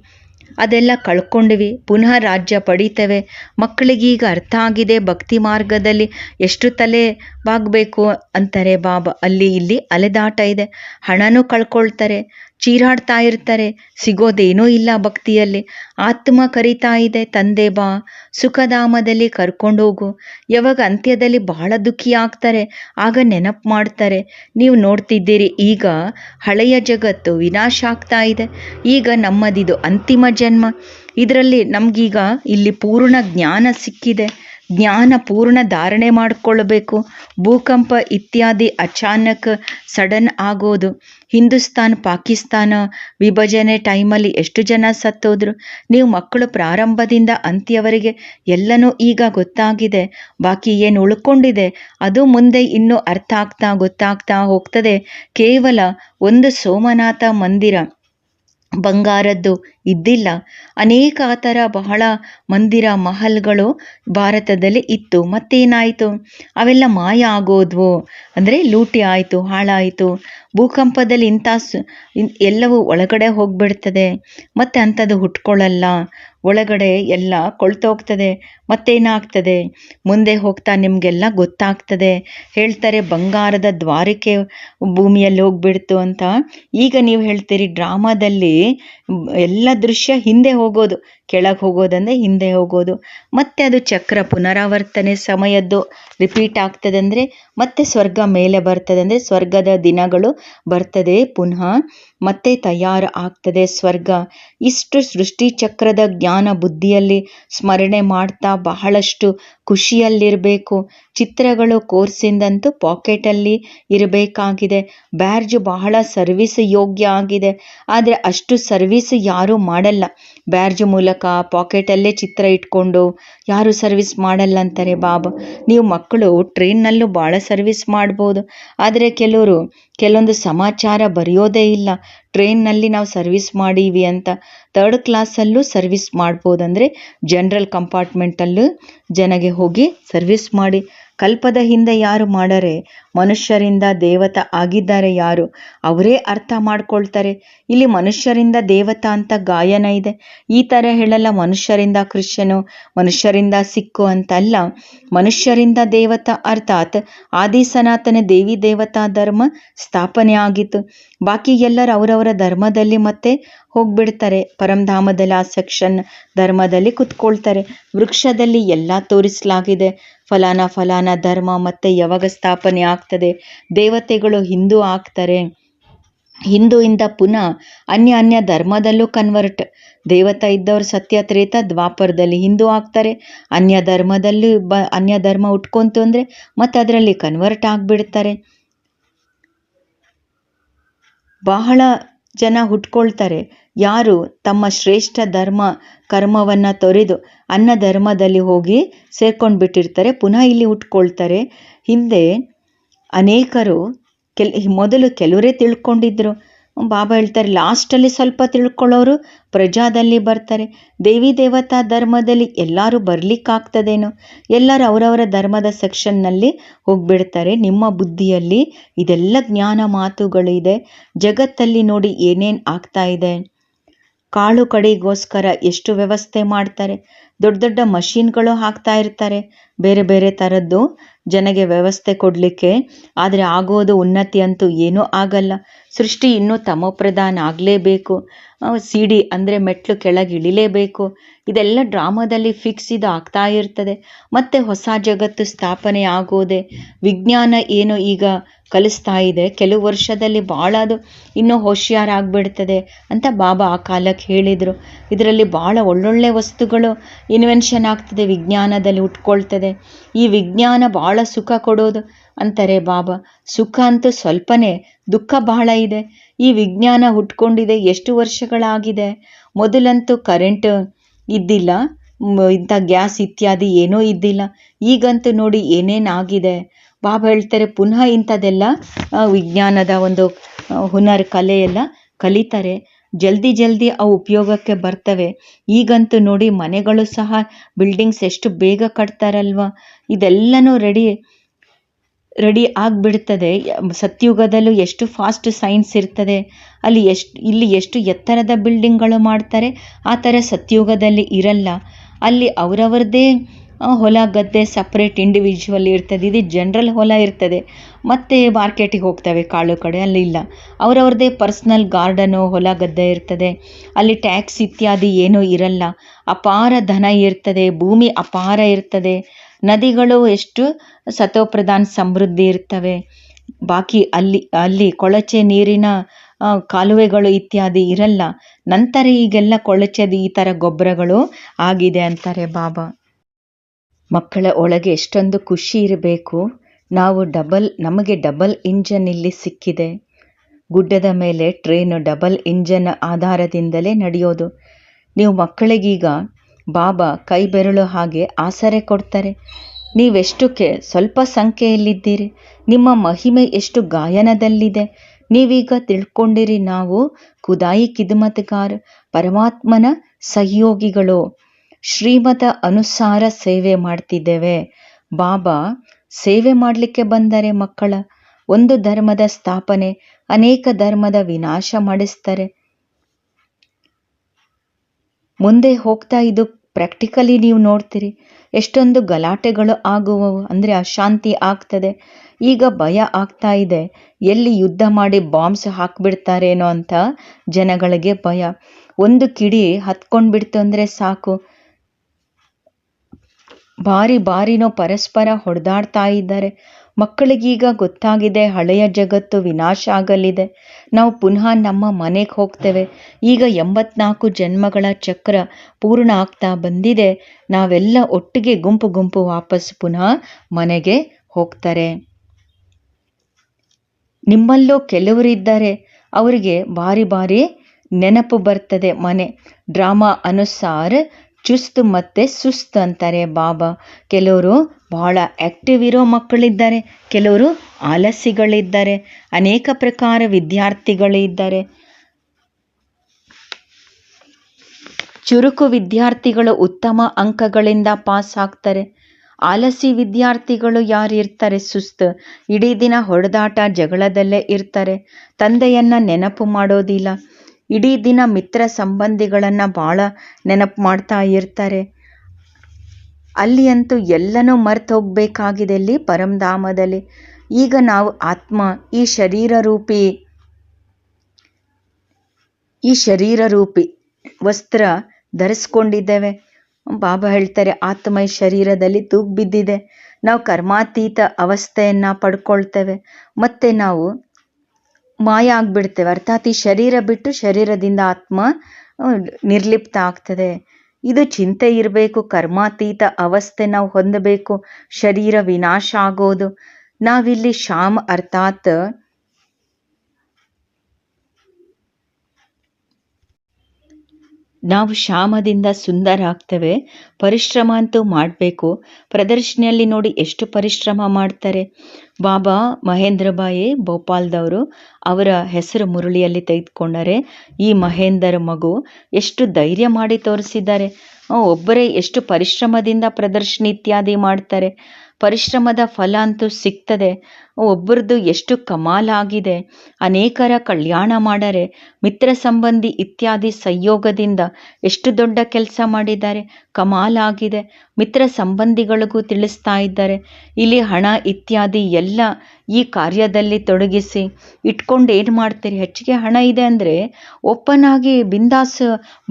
ಅದೆಲ್ಲ ಕಳ್ಕೊಂಡ್ವಿ. ಪುನಃ ರಾಜ್ಯ ಪಡಿತೇವೆ. ಮಕ್ಕಳಿಗೀಗ ಅರ್ಥ ಆಗಿದೆ ಭಕ್ತಿ ಮಾರ್ಗದಲ್ಲಿ ಎಷ್ಟು ತಲೆ ಬಾಗಬೇಕು ಅಂತಾರೆ ಬಾಬಾ. ಅಲ್ಲಿ ಇಲ್ಲಿ ಅಲೆದಾಟ ಇದೆ. ಹಣನೂ ಕಳ್ಕೊಳ್ತಾರೆ. ಚೀರಾಡ್ತಾ ಇರ್ತಾರೆ. ಸಿಗೋದೇನೂ ಇಲ್ಲ ಭಕ್ತಿಯಲ್ಲಿ. ಆತ್ಮ ಕರಿತಾ ಇದೆ, ತಂದೆ ಬಾ, ಸುಖಧಾಮದಲ್ಲಿ ಕರ್ಕೊಂಡೋಗು ಯಾವಾಗ ಅಂತ್ಯದಲ್ಲಿ ಬಹಳ ದುಃಖಿ ಆಗ್ತಾರೆ, ಆಗ ನೆನಪು ಮಾಡ್ತಾರೆ. ನೀವು ನೋಡ್ತಿದ್ದೀರಿ, ಈಗ ಹಳೆಯ ಜಗತ್ತು ವಿನಾಶ ಆಗ್ತಾ ಇದೆ. ಈಗ ನಮ್ಮದಿದು ಅಂತಿಮ ಜನ್ಮ. ಇದರಲ್ಲಿ ನಮಗೀಗ ಇಲ್ಲಿ ಪೂರ್ಣ ಜ್ಞಾನ ಸಿಕ್ಕಿದೆ. ಜ್ಞಾನ ಪೂರ್ಣ ಧಾರಣೆ ಮಾಡಿಕೊಳ್ಬೇಕು. ಭೂಕಂಪ ಇತ್ಯಾದಿ ಅಚಾನಕ್ ಸಡನ್ ಆಗೋದು. ಹಿಂದೂಸ್ತಾನ್, ಪಾಕಿಸ್ತಾನ ವಿಭಜನೆ ಟೈಮಲ್ಲಿ ಎಷ್ಟು ಜನ ಸತ್ತೋದ್ರು? ನೀವು ಮಕ್ಕಳು ಪ್ರಾರಂಭದಿಂದ ಅಂತ್ಯವರೆಗೆ ಎಲ್ಲನೂ ಈಗ ಗೊತ್ತಾಗಿದೆ. ಬಾಕಿ ಏನು ಉಳ್ಕೊಂಡಿದೆ? ಅದು ಮುಂದೆ ಇನ್ನೂ ಅರ್ಥ ಆಗ್ತಾ ಗೊತ್ತಾಗ್ತಾ ಹೋಗ್ತದೆ. ಕೇವಲ ಒಂದು ಸೋಮನಾಥ ಮಂದಿರ. ಬಂಗಾರದ್ದು ಇದ್ದಿಲ್ಲ. ಅನೇಕ ಆ ಥರ ಬಹಳ ಮಂದಿರ ಮಹಲ್ಗಳು ಭಾರತದಲ್ಲಿ ಇತ್ತು. ಮತ್ತೇನಾಯಿತು? ಅವೆಲ್ಲ ಮಾಯ ಆಗೋದ್ವು. ಅಂದರೆ ಲೂಟಿ ಆಯಿತು, ಹಾಳಾಯಿತು. ಭೂಕಂಪದಲ್ಲಿ ಇಂಥ ಸು ಎಲ್ಲವೂ ಒಳಗಡೆ ಹೋಗಿಬಿಡ್ತದೆ. ಮತ್ತೆ ಅಂಥದ್ದು ಹುಟ್ಕೊಳ್ಳಲ್ಲ ಒಳಗಡೆ ಎಲ್ಲ ಕೊಳ್ತೋಗ್ತದೆ. ಮತ್ತೇನಾಗ್ತದೆ? ಮುಂದೆ ಹೋಗ್ತಾ ನಿಮಗೆಲ್ಲ ಗೊತ್ತಾಗ್ತದೆ. ಹೇಳ್ತಾರೆ ಬಂಗಾರದ ದ್ವಾರಿಕೆ ಭೂಮಿಯಲ್ಲಿ ಹೋಗ್ಬಿಡ್ತು ಅಂತ. ಈಗ ನೀವು ಹೇಳ್ತೀರಿ ಡ್ರಾಮಾದಲ್ಲಿ ಎಲ್ಲ ದೃಶ್ಯ ಹಿಂದೆ ಹೋಗೋದು. ಕೆಳಗೆ ಹೋಗೋದಂದರೆ ಹಿಂದೆ ಹೋಗೋದು. ಮತ್ತೆ ಅದು ಚಕ್ರ ಪುನರಾವರ್ತನೆ ಸಮಯದ್ದು ರಿಪೀಟ್ ಆಗ್ತದೆ ಅಂದರೆ ಮತ್ತೆ ಸ್ವರ್ಗ ಮೇಲೆ ಬರ್ತದೆ ಅಂದರೆ ಸ್ವರ್ಗದ ದಿನಗಳು ಬರ್ತದೆ ಪುನಃ. ಮತ್ತೆ ತಯಾರು ಆಗ್ತದೆ ಸ್ವರ್ಗ. ಇಷ್ಟು ಸೃಷ್ಟಿ ಚಕ್ರದ ಜ್ಞಾನ ಬುದ್ಧಿಯಲ್ಲಿ ಸ್ಮರಣೆ ಮಾಡ್ತಾ ಬಹಳಷ್ಟು ಖುಷಿಯಲ್ಲಿರಬೇಕು. ಚಿತ್ರಗಳು ಕೋರ್ಸಿಂದಂತೂ ಪಾಕೆಟಲ್ಲಿ ಇರಬೇಕಾಗಿದೆ. ಬ್ಯಾರ್ಜ್ ಬಹಳ ಸರ್ವಿಸ್ ಯೋಗ್ಯ ಆಗಿದೆ. ಆದರೆ ಅಷ್ಟು ಸರ್ವಿಸ್ ಯಾರೂ ಮಾಡಲ್ಲ. ಬ್ಯಾರ್ಜ್ ಮೂಲಕ ಪಾಕೆಟಲ್ಲೇ ಚಿತ್ರ ಇಟ್ಕೊಂಡು, ಯಾರು ಸರ್ವಿಸ್ ಮಾಡಲ್ಲ ಅಂತಾರೆ ಬಾಬಾ? ನೀವು ಮಕ್ಕಳು ಟ್ರೈನ್ನಲ್ಲೂ ಭಾಳ ಸರ್ವಿಸ್ ಮಾಡ್ಬೋದು. ಆದರೆ ಕೆಲವರು ಕೆಲವೊಂದು ಸಮಾಚಾರ ಬರೆಯೋದೇ ಇಲ್ಲ. ಟ್ರೈನ್ನಲ್ಲಿ ನಾವು ಸರ್ವಿಸ್ ಮಾಡೀವಿ ಅಂತ ತರ್ಡ್ ಕ್ಲಾಸಲ್ಲೂ ಸರ್ವಿಸ್ ಮಾಡ್ಬೋದು ಅಂದರೆ ಜನರಲ್ ಕಂಪಾರ್ಟ್ಮೆಂಟಲ್ಲೂ ಜನಗೆ ಹೋಗಿ ಸರ್ವಿಸ್ ಮಾಡಿ. ಕಲ್ಪದ ಹಿಂದೆ ಯಾರು ಮಾಡರೆ? ಮನುಷ್ಯರಿಂದ ದೇವತ ಆಗಿದ್ದಾರೆ ಯಾರು? ಅವರೇ ಅರ್ಥ ಮಾಡ್ಕೊಳ್ತಾರೆ. ಇಲ್ಲಿ ಮನುಷ್ಯರಿಂದ ದೇವತಾ ಅಂತ ಗಾಯನ ಇದೆ. ಈ ಥರ ಹೇಳಲ್ಲ, ಮನುಷ್ಯರಿಂದ ಕ್ರಿಶ್ಚನು ಮನುಷ್ಯರಿಂದ ಸಿಕ್ಕು ಅಂತಲ್ಲ. ಮನುಷ್ಯರಿಂದ ದೇವತ ಅರ್ಥಾತ್ ಆದಿ ಸನಾತನ ದೇವಿ ದೇವತಾ ಧರ್ಮ ಸ್ಥಾಪನೆ ಆಗಿತ್ತು. ಬಾಕಿ ಎಲ್ಲರೂ ಅವರವರ ಧರ್ಮದಲ್ಲಿ ಮತ್ತೆ ಹೋಗ್ಬಿಡ್ತಾರೆ. ಪರಂಧಾಮದಲ್ಲಿ ಆ ಸೆಕ್ಷನ್ ಧರ್ಮದಲ್ಲಿ ಕುತ್ಕೊಳ್ತಾರೆ. ವೃಕ್ಷದಲ್ಲಿ ಎಲ್ಲ ತೋರಿಸಲಾಗಿದೆ. ಫಲಾನ ಫಲಾನ ಧರ್ಮ ಮತ್ತೆ ಯಾವಾಗ ಸ್ಥಾಪನೆ ಆಗ್ತದೆ. ದೇವತೆಗಳು ಹಿಂದೂ ಆಗ್ತಾರೆ. ಹಿಂದೂಯಿಂದ ಪುನಃ ಅನ್ಯ ಅನ್ಯ ಧರ್ಮದಲ್ಲೂ ಕನ್ವರ್ಟ್ ದೇವತಾ ಇದ್ದವರು ಸತ್ಯ ತ್ರೇತ ದ್ವಾಪರದಲ್ಲಿ ಹಿಂದೂ ಆಗ್ತಾರೆ. ಅನ್ಯ ಧರ್ಮದಲ್ಲಿ ಬ, ಅನ್ಯ ಧರ್ಮ ಉಟ್ಕೊಂತು ಅಂದರೆ ಮತ್ತು ಅದರಲ್ಲಿ ಕನ್ವರ್ಟ್ ಆಗಿಬಿಡ್ತಾರೆ. ಬಹಳ ಜನ ಹುಟ್ಕೊಳ್ತಾರೆ. ಯಾರು ತಮ್ಮ ಶ್ರೇಷ್ಠ ಧರ್ಮ, ಕರ್ಮವನ್ನು ತೊರೆದು ಅನ್ನ ಧರ್ಮದಲ್ಲಿ ಹೋಗಿ ಸೇರ್ಕೊಂಡು ಬಿಟ್ಟಿರ್ತಾರೆ ಪುನಃ ಇಲ್ಲಿ ಹುಟ್ಕೊಳ್ತಾರೆ ಹಿಂದೆ ಅನೇಕರು ಕೆಲ್ ಮೊದಲು ಕೆಲವರೇ ತಿಳ್ಕೊಂಡಿದ್ರು. ಬಾಬಾ ಹೇಳ್ತಾರೆ, ಲಾಸ್ಟಲ್ಲಿ ಸ್ವಲ್ಪ ತಿಳ್ಕೊಳ್ಳೋರು ಪ್ರಜಾದಲ್ಲಿ ಬರ್ತಾರೆ. ದೇವಿ ದೇವತಾ ಧರ್ಮದಲ್ಲಿ ಎಲ್ಲರೂ ಬರಲಿಕ್ಕಾಗ್ತದೇನು. ಎಲ್ಲರೂ ಅವರವರ ಧರ್ಮದ ಸೆಕ್ಷನ್ನಲ್ಲಿ ಹೋಗ್ಬಿಡ್ತಾರೆ. ನಿಮ್ಮ ಬುದ್ಧಿಯಲ್ಲಿ ಇದೆಲ್ಲ ಜ್ಞಾನ ಮಾತುಗಳಿದೆ ಜಗತ್ತಲ್ಲಿ ನೋಡಿ ಏನೇನು ಆಗ್ತಾ ಇದೆ. ಕಾಳು ಕಡಿಗೋಸ್ಕರ ಎಷ್ಟು ವ್ಯವಸ್ಥೆ ಮಾಡ್ತಾರೆ. ದೊಡ್ಡ ದೊಡ್ಡ ಮಷೀನ್ಗಳು ಹಾಕ್ತಾ ಇರ್ತಾರೆ. ಬೇರೆ ಬೇರೆ ಥರದ್ದು ಜನಗೆ ವ್ಯವಸ್ಥೆ ಕೊಡಲಿಕ್ಕೆ, ಆದರೆ ಆಗೋದು ಉನ್ನತಿ ಅಂತೂ ಏನೂ ಆಗಲ್ಲ. ಸೃಷ್ಟಿ ಇನ್ನೂ ತಮೋಪ್ರಧಾನ ಆಗಲೇಬೇಕು. ಸಿಡಿ ಅಂದರೆ ಮೆಟ್ಲು ಕೆಳಗೆ ಇಳಿಲೇಬೇಕು. ಇದೆಲ್ಲ ಡ್ರಾಮಾದಲ್ಲಿ ಫಿಕ್ಸ್ ಇದು ಆಗ್ತಾ ಇರ್ತದೆ. ಮತ್ತೆ ಹೊಸ ಜಗತ್ತು ಸ್ಥಾಪನೆ ಆಗೋದೆ, ವಿಜ್ಞಾನ ಏನು ಈಗ ಕಲಿಸ್ತಾ ಇದೆ. ಕೆಲವು ವರ್ಷದಲ್ಲಿ ಭಾಳ ಅದು ಇನ್ನೂ ಹುಷಿಯಾರಾಗ್ಬಿಡ್ತದೆ ಅಂತ ಬಾಬಾ ಆ ಕಾಲಕ್ಕೆ ಹೇಳಿದರು. ಇದರಲ್ಲಿ ಭಾಳ ಒಳ್ಳೊಳ್ಳೆ ವಸ್ತುಗಳು ಇನ್ವೆನ್ಷನ್ ಆಗ್ತದೆ, ವಿಜ್ಞಾನದಲ್ಲಿ ಉಟ್ಕೊಳ್ತದೆ. ಈ ವಿಜ್ಞಾನ ಭಾಳ ಸುಖ ಕೊಡೋದು ಅಂತಾರೆ ಬಾಬಾ. ಸುಖ ಅಂತೂ ಸ್ವಲ್ಪನೇ, ದುಃಖ ಬಹಳ ಇದೆ. ಈ ವಿಜ್ಞಾನ ಹುಟ್ಕೊಂಡಿದೆ ಎಷ್ಟು ವರ್ಷಗಳಾಗಿದೆ? ಮೊದಲಂತೂ ಕರೆಂಟ್ ಇದ್ದಿಲ್ಲ. ಇಂಥ ಗ್ಯಾಸ್ ಇತ್ಯಾದಿ ಏನೂ ಇದ್ದಿಲ್ಲ. ಈಗಂತೂ ನೋಡಿ ಏನೇನಾಗಿದೆ? ಬಾಬಾ ಹೇಳ್ತಾರೆ, ಪುನಃ ಇಂಥದ್ದೆಲ್ಲ ವಿಜ್ಞಾನದ ಒಂದು ಹುನರ್ ಕಲೆ ಎಲ್ಲ ಕಲಿತಾರೆ. ಜಲ್ದಿ ಜಲ್ದಿ ಅವು ಉಪಯೋಗಕ್ಕೆ ಬರ್ತವೆ. ಈಗಂತೂ ನೋಡಿ, ಮನೆಗಳು ಸಹ ಬಿಲ್ಡಿಂಗ್ಸ್ ಎಷ್ಟು ಬೇಗ ಕಟ್ತಾರಲ್ವ? ಇದೆಲ್ಲನೂ ರೆಡಿ ರೆಡಿ ಆಗಿಬಿಡ್ತದೆ. ಸತ್ಯುಗದಲ್ಲೂ ಎಷ್ಟು ಫಾಸ್ಟ್ ಸೈನ್ಸ್ ಇರ್ತದೆ. ಅಲ್ಲಿ ಎಷ್ಟು, ಇಲ್ಲಿ ಎಷ್ಟು ಎತ್ತರದ ಬಿಲ್ಡಿಂಗ್ಗಳು ಮಾಡ್ತಾರೆ. ಆ ಥರ ಸತ್ಯುಗದಲ್ಲಿ ಇರಲ್ಲ. ಅಲ್ಲಿ ಅವರವ್ರದ್ದೇ ಹೊಲ ಗದ್ದೆ ಸಪ್ರೇಟ್ ಇಂಡಿವಿಜುವಲ್ ಇರ್ತದೆ. ಇದು ಜನರಲ್ ಹೊಲ ಇರ್ತದೆ. ಮತ್ತು ಮಾರ್ಕೆಟಿಗೆ ಹೋಗ್ತವೆ ಕಾಳು ಕಡೆ, ಅಲ್ಲಿ ಇಲ್ಲ. ಅವರವ್ರದ್ದೇ ಪರ್ಸ್ನಲ್ ಗಾರ್ಡನು ಹೊಲ ಗದ್ದೆ ಇರ್ತದೆ. ಅಲ್ಲಿ ಟ್ಯಾಕ್ಸ್ ಇತ್ಯಾದಿ ಏನೂ ಇರಲ್ಲ. ಅಪಾರ ಧನ ಇರ್ತದೆ, ಭೂಮಿ ಅಪಾರ ಇರ್ತದೆ. ನದಿಗಳು ಎಷ್ಟು ಸತೋಪ್ರಧಾನ ಸಮೃದ್ಧಿ ಇರ್ತವೆ. ಬಾಕಿ ಅಲ್ಲಿ ಅಲ್ಲಿ ಕೊಳಚೆ ನೀರಿನ ಕಾಲುವೆಗಳು ಇತ್ಯಾದಿ ಇರಲ್ಲ. ನಂತರ ಈಗೆಲ್ಲ ಕೊಳಚೆದು ಈ ಥರ ಗೊಬ್ಬರಗಳು ಆಗಿದೆ ಅಂತಾರೆ ಬಾಬಾ. ಮಕ್ಕಳ ಒಳಗೆ ಎಷ್ಟೊಂದು ಖುಷಿ ಇರಬೇಕು. ನಾವು ಡಬಲ್, ನಮಗೆ ಡಬಲ್ ಇಂಜನ್ ಇಲ್ಲಿ ಸಿಕ್ಕಿದೆ. ಗುಡ್ಡದ ಮೇಲೆ ಟ್ರೈನ್ ಡಬಲ್ ಇಂಜನ್ ಆಧಾರದಿಂದಲೇ ನಡೆಯೋದು. ನೀವು ಮಕ್ಕಳಿಗೀಗ ಬಾಬಾ ಕೈ ಬೆರಳು ಹಾಗೆ ಆಸರೆ ಕೊಡ್ತಾರೆ. ನೀವೆಷ್ಟಕ್ಕೆ ಸ್ವಲ್ಪ ಸಂಖ್ಯೆಯಲ್ಲಿದ್ದೀರಿ. ನಿಮ್ಮ ಮಹಿಮೆ ಎಷ್ಟು ಗಾಯನದಲ್ಲಿದೆ. ನೀವೀಗ ತಿಳ್ಕೊಂಡಿರಿ ನಾವು, ಖುದಾಯಿ ಕಿದ್ಮತ್ಗಾರ್, ಪರಮಾತ್ಮನ ಸಹಯೋಗಿಗಳು. ಶ್ರೀಮತ ಅನುಸಾರ ಸೇವೆ ಮಾಡ್ತಿದ್ದೇವೆ. ಬಾಬಾ, ಸೇವೆ ಮಾಡಲಿಕ್ಕೆ ಬಂದರೆ ಮಕ್ಕಳ, ಒಂದು ಧರ್ಮದ ಸ್ಥಾಪನೆ, ಅನೇಕ ಧರ್ಮದ ವಿನಾಶ ಮಾಡಿಸ್ತಾರೆ. ಮುಂದೆ ಹೋಗ್ತಾ ಇದು ಪ್ರಾಕ್ಟಿಕಲಿ ನೀವು ನೋಡ್ತೀರಿ. ಎಷ್ಟೊಂದು ಗಲಾಟೆಗಳು ಆಗುವವು, ಅಂದರೆ ಅಶಾಂತಿ ಆಗ್ತದೆ. ಈಗ ಭಯ ಆಗ್ತಾ ಇದೆ. ಎಲ್ಲಿ ಯುದ್ಧ ಮಾಡಿ ಬಾಂಬ್ಸ್ ಹಾಕ್ಬಿಡ್ತಾರೇನೋ ಅಂತ ಜನಗಳಿಗೆ ಭಯ. ಒಂದು ಕಿಡಿ ಹತ್ಕೊಂಡ್ಬಿಡ್ತು ಅಂದರೆ ಸಾಕು. ಬಾರಿ ಬಾರಿನೋ ಪರಸ್ಪರ ಹೊಡೆದಾಡ್ತಾ ಇದ್ದಾರೆ. ಮಕ್ಕಳಿಗೀಗ ಗೊತ್ತಾಗಿದೆ ಹಳೆಯ ಜಗತ್ತು ವಿನಾಶ ಆಗಲಿದೆ. ನಾವು ಪುನಃ ನಮ್ಮ ಮನೆಗೆ ಹೋಗ್ತೇವೆ. ಈಗ ಎಂಬತ್ನಾಲ್ಕು ಜನ್ಮಗಳ ಚಕ್ರ ಪೂರ್ಣ ಆಗ್ತಾ ಬಂದಿದೆ. ನಾವೆಲ್ಲ ಒಟ್ಟಿಗೆ ಗುಂಪು ಗುಂಪು ವಾಪಸ್ ಪುನಃ ಮನೆಗೆ ಹೋಗ್ತಾರೆ. ನಿಮ್ಮಲ್ಲೂ ಕೆಲವರಿದ್ದಾರೆ. ಅವರಿಗೆ ಬಾರಿ ಬಾರಿ ನೆನಪು ಬರ್ತದೆ ಮನೆ. ಡ್ರಾಮಾ ಅನುಸಾರ ಚುಸ್ತು ಮತ್ತು ಸುಸ್ತು ಅಂತಾರೆ ಬಾಬಾ. ಕೆಲವರು ಬಹಳ ಆ್ಯಕ್ಟಿವ್ ಇರೋ ಮಕ್ಕಳಿದ್ದಾರೆ, ಕೆಲವರು ಆಲಸಿಗಳಿದ್ದಾರೆ ಅನೇಕ ಪ್ರಕಾರ ವಿದ್ಯಾರ್ಥಿಗಳಿದ್ದಾರೆ. ಚುರುಕು ವಿದ್ಯಾರ್ಥಿಗಳು ಉತ್ತಮ ಅಂಕಗಳಿಂದ ಪಾಸ್ ಆಗ್ತಾರೆ. ಆಲಸಿ ವಿದ್ಯಾರ್ಥಿಗಳು ಯಾರು ಇರ್ತಾರೆ ಸುಸ್ತು. ಇಡೀ ದಿನ ಹೊಡೆದಾಟ ಜಗಳದಲ್ಲೇ ಇರ್ತಾರೆ. ತಂದೆಯನ್ನ ನೆನಪು ಮಾಡೋದಿಲ್ಲ. ಇಡೀ ದಿನ ಮಿತ್ರ ಸಂಬಂಧಿಗಳನ್ನು ಭಾಳ ನೆನಪು ಮಾಡ್ತಾ ಇರ್ತಾರೆ. ಅಲ್ಲಿ ಅಂತೂ ಎಲ್ಲನೂ ಮರ್ತು ಹೋಗಬೇಕಾಗಿದೆ ಇಲ್ಲಿ ಪರಮಧಾಮದಲ್ಲಿ ಈಗ ನಾವು ಆತ್ಮ, ಈ ಶರೀರ ರೂಪಿ, ಈ ಶರೀರ ರೂಪಿ ವಸ್ತ್ರ ಧರಿಸ್ಕೊಂಡಿದ್ದೇವೆ. ಬಾಬಾ ಹೇಳ್ತಾರೆ, ಆತ್ಮ ಈ ಶರೀರದಲ್ಲಿ ತೂಗ್ ಬಿದ್ದಿದೆ ನಾವು ಕರ್ಮಾತೀತ ಅವಸ್ಥೆಯನ್ನು ಪಡ್ಕೊಳ್ತೇವೆ. ಮತ್ತೆ ನಾವು ಮಾಯ ಆಗ್ಬಿಡ್ತೇವೆ ಅರ್ಥಾತ್ ಈ ಶರೀರ ಬಿಟ್ಟು ಶರೀರದಿಂದ ಆತ್ಮ ನಿರ್ಲಿಪ್ತ ಆಗ್ತದೆ. ಇದು ಚಿಂತೆ ಇರಬೇಕು, ಕರ್ಮಾತೀತ ಅವಸ್ಥೆ ನಾವು ಹೊಂದಬೇಕು, ಶರೀರ ವಿನಾಶ ಆಗೋದು. ನಾವಿಲ್ಲಿ ಶಾಮ, ಅರ್ಥಾತ್ ನಾವು ಶಾಮದಿಂದ ಸುಂದರ ಆಗ್ತೇವೆ ಪರಿಶ್ರಮ ಅಂತೂ ಮಾಡಬೇಕು. ಪ್ರದರ್ಶನಿಯಲ್ಲಿ ನೋಡಿ ಎಷ್ಟು ಪರಿಶ್ರಮ ಮಾಡ್ತಾರೆ. ಬಾಬಾ ಮಹೇಂದ್ರ ಬಾಯಿ ಭೋಪಾಲ್ದವರು ಅವರ ಹೆಸರು ಮುರುಳಿಯಲ್ಲಿ ತೆಗೆದುಕೊಂಡರೆ ಈ ಮಹೇಂದ್ರ ಮಗು ಎಷ್ಟು ಧೈರ್ಯ ಮಾಡಿ ತೋರಿಸಿದ್ದಾರೆ. ಒಬ್ಬರೇ ಎಷ್ಟು ಪರಿಶ್ರಮದಿಂದ ಪ್ರದರ್ಶನ ಇತ್ಯಾದಿ ಮಾಡ್ತಾರೆ. ಪರಿಶ್ರಮದ ಫಲ ಅಂತೂ ಸಿಗ್ತದೆ. ಒಬ್ಬರದ್ದು ಎಷ್ಟು ಕಮಾಲಾಗಿದೆ ಅನೇಕರ ಕಲ್ಯಾಣ ಮಾಡರೆ. ಮಿತ್ರ ಸಂಬಂಧಿ ಇತ್ಯಾದಿ ಸಂಯೋಗದಿಂದ ಎಷ್ಟು ದೊಡ್ಡ ಕೆಲಸ ಮಾಡಿದ್ದಾರೆ. ಕಮಾಲಾಗಿದೆ ಮಿತ್ರ ಸಂಬಂಧಿಗಳಿಗೂ ತಿಳಿಸ್ತಾ ಇದ್ದಾರೆ. ಇಲ್ಲಿ ಹಣ ಇತ್ಯಾದಿ ಎಲ್ಲ ಈ ಕಾರ್ಯದಲ್ಲಿ ತೊಡಗಿಸಿ ಇಟ್ಕೊಂಡು ಏನು ಮಾಡ್ತೀರಿ? ಹೆಚ್ಚಿಗೆ ಹಣ ಇದೆ ಅಂದರೆ ಓಪನ್ ಆಗಿ ಬಿಂದಾಸ್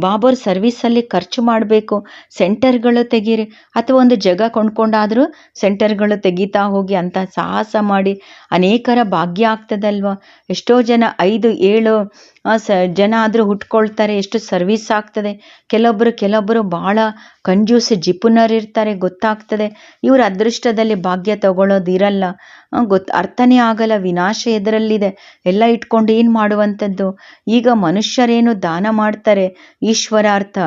ಬಾಬರ್ ಸರ್ವಿಸಲ್ಲಿ ಖರ್ಚು ಮಾಡಬೇಕು. ಸೆಂಟರ್ಗಳು ತೆಗೀರಿ. ಅಥವಾ ಒಂದು ಜಾಗ ಕೊಂಡ್ಕೊಂಡಾದರೂ ಸೆಂಟರ್ಗಳು ತೆಗಿತಾ ಹೋಗಿ ಅಂತ ಸಾಹಸ ಮಾಡಿ ಅನೇಕರ ಭಾಗ್ಯ ಆಗ್ತದಲ್ವ? ಎಷ್ಟೋ ಜನ ಐದು, ಏಳು ಸ ಜನ ಆದರೂ ಹುಟ್ಕೊಳ್ತಾರೆ, ಎಷ್ಟು ಸರ್ವಿಸ್ ಆಗ್ತದೆ. ಕೆಲವೊಬ್ಬರು ಕೆಲವೊಬ್ಬರು ಭಾಳ ಕಂಜೂಸ್ ಜಿಪುನರಿರ್ತಾರೆ ಗೊತ್ತಾಗ್ತದೆ. ಇವ್ರ ಅದೃಷ್ಟದಲ್ಲಿ ಭಾಗ್ಯ ತಗೊಳ್ಳೋದಿರಲ್ಲ ಗೊತ್ತು ಅರ್ಥನೇ ಆಗಲ್ಲ, ವಿನಾಶ ಎದರಲ್ಲಿದೆ. ಎಲ್ಲ ಇಟ್ಕೊಂಡು ಏನು ಮಾಡುವಂಥದ್ದು? ಈಗ ಮನುಷ್ಯರೇನು ದಾನ ಮಾಡ್ತಾರೆ? ಈಶ್ವರಾರ್ಥ.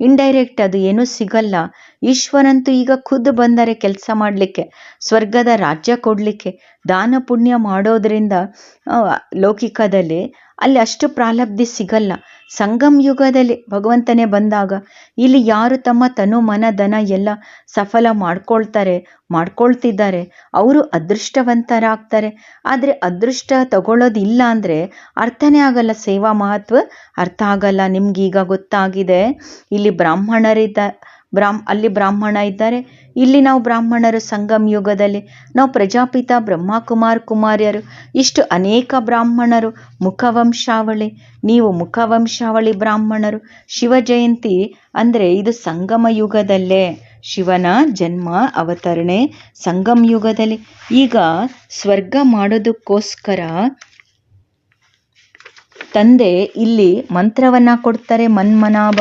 ಇಂಡೈರೆಕ್ಟ್ ಅದು ಏನೂ ಸಿಗಲ್ಲ. ಈಶ್ವರಂತೂ ಈಗ ಖುದ್ದು ಬಂದರೆ ಕೆಲಸ ಮಾಡಲಿಕ್ಕೆ, ಸ್ವರ್ಗದ ರಾಜ್ಯ ಕೊಡಲಿಕ್ಕೆ, ದಾನ ಪುಣ್ಯ ಮಾಡೋದ್ರಿಂದ ಲೌಕಿಕದಲ್ಲಿ ಅಲ್ಲಿ ಅಷ್ಟು ಪ್ರಾಲಬ್ಧಿ ಸಿಗಲ್ಲ. ಸಂಗಮ್ ಯುಗದಲ್ಲಿ ಭಗವಂತನೇ ಬಂದಾಗ ಇಲ್ಲಿ ಯಾರು ತಮ್ಮ ತನು ಮನ ಧನ ಎಲ್ಲ ಸಫಲ ಮಾಡ್ಕೊಳ್ತಾರೆ, ಮಾಡ್ಕೊಳ್ತಿದ್ದಾರೆ. ಅವರು ಅದೃಷ್ಟವಂತರಾಗ್ತಾರೆ. ಆದರೆ ಅದೃಷ್ಟ ತಗೊಳ್ಳೋದಿಲ್ಲ ಅಂದರೆ ಅರ್ಥನೇ ಆಗಲ್ಲ. ಸೇವಾ ಮಹತ್ವ ಅರ್ಥ ಆಗಲ್ಲ. ನಿಮ್ಗೀಗ ಗೊತ್ತಾಗಿದೆ. ಇಲ್ಲಿ ಬ್ರಾಹ್ಮಣರಿದ್ದ ಬ್ರಾಹ್ಮ್ ಅಲ್ಲಿ ಬ್ರಾಹ್ಮಣ ಇದ್ದಾರೆ. ಇಲ್ಲಿ ನಾವು ಬ್ರಾಹ್ಮಣರು ಸಂಗಮ್ ಯುಗದಲ್ಲಿ ನಾವು ಪ್ರಜಾಪಿತ ಬ್ರಹ್ಮಕುಮಾರ್ ಕುಮಾರ್ಯರು. ಇಷ್ಟು ಅನೇಕ ಬ್ರಾಹ್ಮಣರು. ಮುಖವಂಶಾವಳಿ. ನೀವು ಮುಖವಂಶಾವಳಿ ಬ್ರಾಹ್ಮಣರು. ಶಿವ ಜಯಂತಿ ಅಂದರೆ ಇದು ಸಂಗಮ ಯುಗದಲ್ಲೇ. ಶಿವನ ಜನ್ಮ ಅವತರಣೆ ಸಂಗಮ್ ಯುಗದಲ್ಲಿ. ಈಗ ಸ್ವರ್ಗ ಮಾಡೋದಕ್ಕೋಸ್ಕರ ತಂದೆ ಇಲ್ಲಿ ಮಂತ್ರವನ್ನ ಕೊಡ್ತಾರೆ ಮನ್ಮನಾಭ.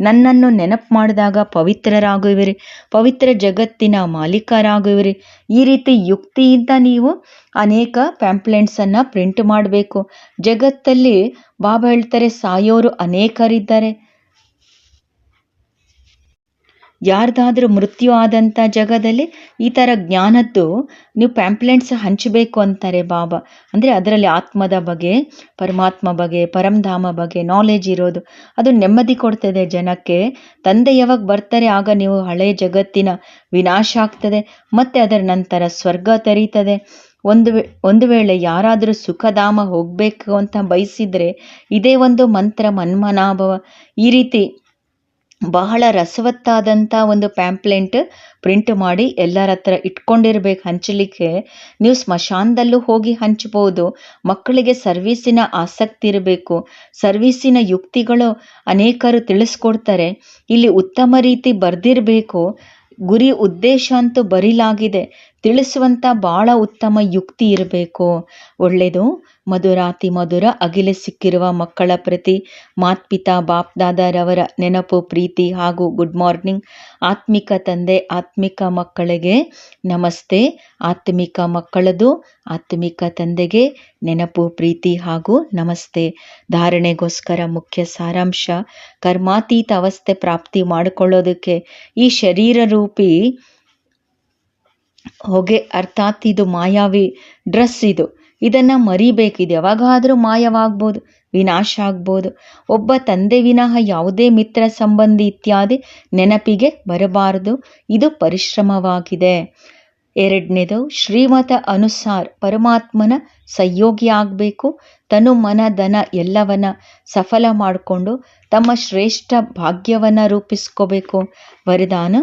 ನನ್ನನ್ನು ನೆನಪು ಮಾಡಿದಾಗ ಪವಿತ್ರರಾಗುವಿರಿ. ಪವಿತ್ರ ಜಗತ್ತಿನ ಮಾಲೀಕರಾಗುವಿರಿ. ಈ ರೀತಿ ಯುಕ್ತಿಯಿಂದ ನೀವು ಅನೇಕ ಪ್ಯಾಂಪ್ಲೆಂಟ್ಸನ್ನು ಪ್ರಿಂಟ್ ಮಾಡಬೇಕು. ಜಗತ್ತಲ್ಲಿ ಬಾಬಾ ಹೇಳ್ತಾರೆ, ಸಾಯೋರು ಅನೇಕರಿದ್ದಾರೆ. ಯಾರ್ದಾದ್ರೂ ಮೃತ್ಯು ಆದಂಥ ಜಗದಲ್ಲಿ ಈ ಥರ ಜ್ಞಾನದ್ದು ನೀವು ಪ್ಯಾಂಪ್ಲೆಂಟ್ಸ್ ಹಂಚಬೇಕು ಅಂತಾರೆ ಬಾಬಾ. ಅಂದರೆ ಅದರಲ್ಲಿ ಆತ್ಮದ ಬಗ್ಗೆ, ಪರಮಾತ್ಮ ಬಗ್ಗೆ ಪರಮಧಾಮ ಬಗ್ಗೆ ನಾಲೆಜ್ ಇರೋದು. ಅದು ನೆಮ್ಮದಿ ಕೊಡ್ತದೆ ಜನಕ್ಕೆ. ತಂದೆ ಯಾವಾಗ ಬರ್ತಾರೆ ಆಗ ನೀವು ಹಳೆಯ ಜಗತ್ತಿನ ವಿನಾಶ ಆಗ್ತದೆ. ಮತ್ತು ಅದರ ನಂತರ ಸ್ವರ್ಗ ತೆರೀತದೆ. ಒಂದು ಒಂದು ವೇಳೆ ಯಾರಾದರೂ ಸುಖಧಾಮ ಹೋಗಬೇಕು ಅಂತ ಬಯಸಿದರೆ ಇದೇ ಒಂದು ಮಂತ್ರ ಮನ್ಮನಾಭವ. ಈ ರೀತಿ ಬಹಳ ರಸವತ್ತಾದಂಥ ಒಂದು ಪ್ಯಾಂಪ್ಲೆಂಟ್ ಪ್ರಿಂಟ್ ಮಾಡಿ ಎಲ್ಲರ ಹತ್ರ ಇಟ್ಕೊಂಡಿರ್ಬೇಕು ಹಂಚಲಿಕ್ಕೆ ನೀವು ಸ್ಮಶಾನದಲ್ಲೂ ಹೋಗಿ ಹಂಚ್ಬೋದು. ಮಕ್ಕಳಿಗೆ ಸರ್ವೀಸಿನ ಆಸಕ್ತಿ ಇರಬೇಕು. ಸರ್ವೀಸಿನ ಯುಕ್ತಿಗಳು ಅನೇಕರು ತಿಳಿಸ್ಕೊಡ್ತಾರೆ. ಇಲ್ಲಿ ಉತ್ತಮ ರೀತಿ ಬರೆದಿರಬೇಕು. ಗುರಿ ಉದ್ದೇಶ ಅಂತೂ ಬರಿಲಾಗಿದೆ. ತಿಳಿಸುವಂಥ ಭಾಳ ಉತ್ತಮ ಯುಕ್ತಿ ಇರಬೇಕು. ಒಳ್ಳೆಯದು ಮಧುರಾತಿ ಮಧುರ ಅಗಿಲೆ ಸಿಕ್ಕಿರುವ ಮಕ್ಕಳ ಪ್ರತಿ ಮಾತ್ಪಿತಾ ಬಾಪ್ದಾದರವರ ನೆನಪು, ಪ್ರೀತಿ ಹಾಗೂ ಗುಡ್ ಮಾರ್ನಿಂಗ್. ಆತ್ಮಿಕ ತಂದೆ, ಆತ್ಮಿಕ ಮಕ್ಕಳಿಗೆ ನಮಸ್ತೆ. ಆತ್ಮಿಕ ಮಕ್ಕಳದು, ಆತ್ಮಿಕ ತಂದೆಗೆ ನೆನಪು, ಪ್ರೀತಿ ಹಾಗೂ ನಮಸ್ತೆ. ಧಾರಣೆಗೋಸ್ಕರ ಮುಖ್ಯ ಸಾರಾಂಶ, ಕರ್ಮಾತೀತ ಅವಸ್ಥೆ ಪ್ರಾಪ್ತಿ ಮಾಡಿಕೊಳ್ಳೋದಕ್ಕೆ ಈ ಶರೀರ ರೂಪಿ ಹೊಗೆ ಅರ್ಥಾತ್ ಇದು ಮಾಯಾವಿ ಡ್ರೆಸ್ ಇದು. ಇದನ್ನು ಮರಿಬೇಕಿದೆ. ಯಾವಾಗಾದರೂ ಮಾಯವಾಗ್ಬೋದು, ವಿನಾಶ ಆಗ್ಬೋದು. ಒಬ್ಬ ತಂದೆ ವಿನಃ ಯಾವುದೇ ಮಿತ್ರ ಸಂಬಂಧಿ ಇತ್ಯಾದಿ ನೆನಪಿಗೆ ಬರಬಾರದು. ಇದು ಪರಿಶ್ರಮವಾಗಿದೆ. ಎರಡನೇದು, ಶ್ರೀಮತ ಅನುಸಾರ ಪರಮಾತ್ಮನ ಸಹಯೋಗಿ ಆಗಬೇಕು. ತನು ಮನ, ಧನ ಎಲ್ಲವನ್ನ ಸಫಲ ಮಾಡಿಕೊಂಡು ತಮ್ಮ ಶ್ರೇಷ್ಠ ಭಾಗ್ಯವನ್ನು ರೂಪಿಸ್ಕೋಬೇಕು. ವರದಾನ